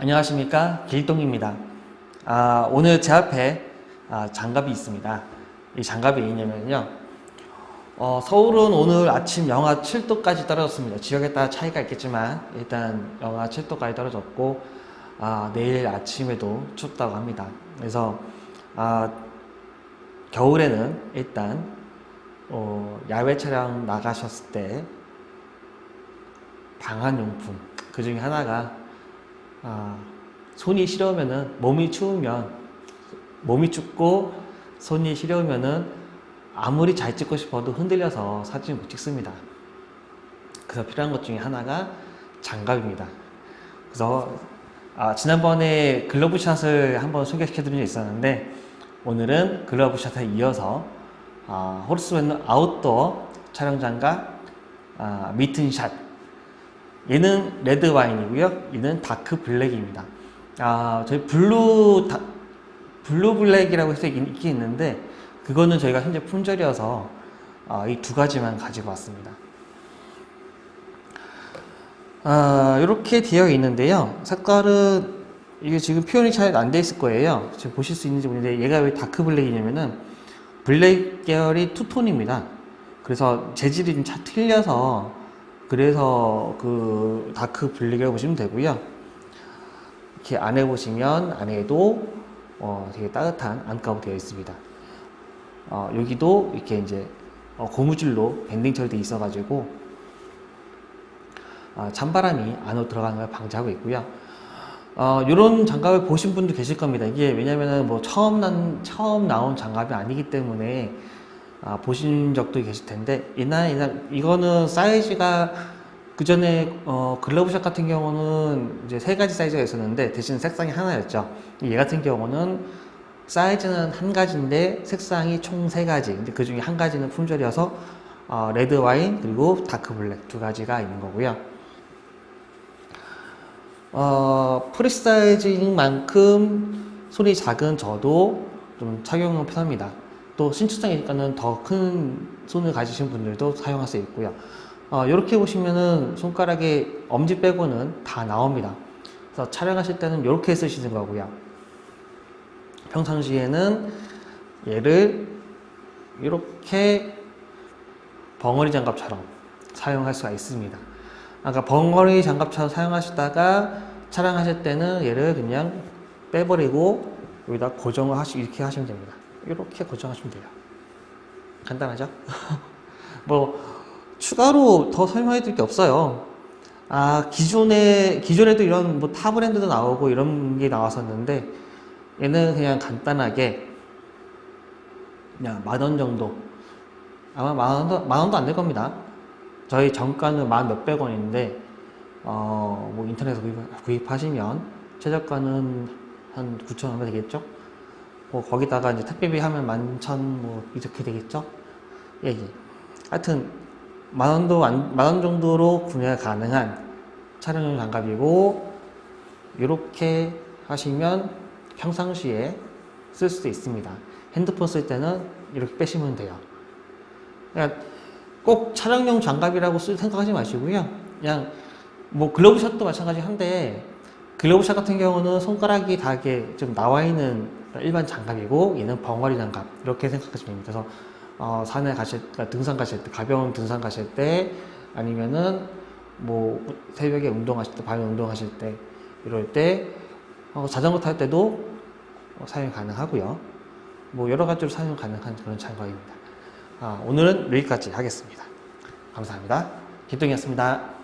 안녕하십니까 길동입니다. 아, 오늘 제 앞에 아, 장갑이 있습니다. 이 장갑이 왜냐면요. 어, 서울은 오늘 아침 영하 7도까지 떨어졌습니다. 지역에 따라 차이가 있겠지만 일단 영하 7도까지 떨어졌고 아, 내일 아침에도 춥다고 합니다. 그래서 아, 겨울에는 일단 어, 야외 촬영 나가셨을 때 방한 용품 그 중에 하나가 아, 손이 시려우면은 몸이 추우면 몸이 춥고 손이 시려우면은 아무리 잘 찍고 싶어도 흔들려서 사진 못 찍습니다. 그래서 필요한 것 중에 하나가 장갑입니다. 그래서 아, 지난번에 글러브샷을 한번 소개시켜드린 적 있었는데 오늘은 글러브샷에 이어서 아, 호르스맨 아웃도어 촬영 장갑 아, 미튼샷 얘는 레드 와인이고요. 얘는 다크 블랙입니다. 아, 저희 블루 다, 블루 블랙이라고 해서 있긴 있는데 그거는 저희가 현재 품절이어서 아, 이두 가지만 가지고 왔습니다. 아, 이렇게 되어 있는데요. 색깔은 이게 지금 표현이 잘 안 돼 있을 거예요. 지금 보실 수 있는지 모르겠는데 얘가 왜 다크 블랙이냐면은 블랙 계열이 투톤입니다. 그래서 재질이 좀차 틀려서 그래서 그 다크 블랙이라고 보시면 되고요. 이렇게 안에 보시면 안에도 어, 되게 따뜻한 안감이 되어 있습니다. 어, 여기도 이렇게 이제 어, 고무줄로 밴딩 처리되어 있어가지고 어, 찬바람이 안으로 들어가는 걸 방지하고 있고요. 어, 이런 장갑을 보신 분도 계실 겁니다. 이게 왜냐면은 뭐 처음 난, 처음 나온 장갑이 아니기 때문에 아, 보신 적도 계실 텐데, 옛날, 옛날, 이거는 사이즈가 그 전에 어, 글러브샷 같은 경우는 이제 세 가지 사이즈가 있었는데, 대신 색상이 하나였죠. 얘 같은 경우는 사이즈는 한 가지인데, 색상이 총 세 가지. 근데 그 중에 한 가지는 품절이어서, 어, 레드 와인, 그리고 다크 블랙 두 가지가 있는 거고요. 어, 프리사이즈인 만큼 손이 작은 저도 좀 착용은 편합니다. 또 신축성이니까는 더 큰 손을 가지신 분들도 사용할 수 있고요. 어, 이렇게 보시면은 손가락에 엄지 빼고는 다 나옵니다. 그래서 촬영하실 때는 이렇게 쓰시는 거고요. 평상시에는 얘를 이렇게 벙어리 장갑처럼 사용할 수가 있습니다. 아까 벙어리 장갑처럼 사용하시다가 촬영하실 때는 얘를 그냥 빼버리고 여기다 고정을 하시 이렇게 하시면 됩니다. 이렇게 고정하시면 돼요. 간단하죠? 뭐 추가로 더 설명해 드릴 게 없어요. 아 기존에 기존에도 이런 뭐 타 브랜드도 나오고 이런 게 나왔었는데 얘는 그냥 간단하게 그냥 만 원 정도 아마 만 원도 만 원도 안 될 겁니다. 저희 정가는 만 몇백 원인데 어, 뭐 인터넷에서 구입, 하시면 최저가는 한 9천 원 되겠죠? 뭐 거기다가 이제 택배비 하면 만천 뭐 이렇게 되겠죠? 예, 예. 하여튼 만 원도 만 원 정도로 구매가 가능한 촬영용 장갑이고 이렇게 하시면 평상시에 쓸 수도 있습니다. 핸드폰 쓸 때는 이렇게 빼시면 돼요. 그러니까 꼭 촬영용 장갑이라고 쓸 생각하지 마시고요. 그냥 뭐 글러브 샷도 마찬가지 한데 글러브샷 같은 경우는 손가락이 다 이렇게 좀 나와 있는 일반 장갑이고 얘는 벙어리 장갑 이렇게 생각하시면 됩니다. 그래서 어, 산에 가실 등산 가실 때 가벼운 등산 가실 때 아니면은 뭐 새벽에 운동하실 때 밤에 운동하실 때 이럴 때 어, 자전거 탈 때도 어, 사용 가능하고요. 뭐 여러 가지로 사용 가능한 그런 장갑입니다. 아, 오늘은 여기까지 하겠습니다. 감사합니다. 기동이었습니다.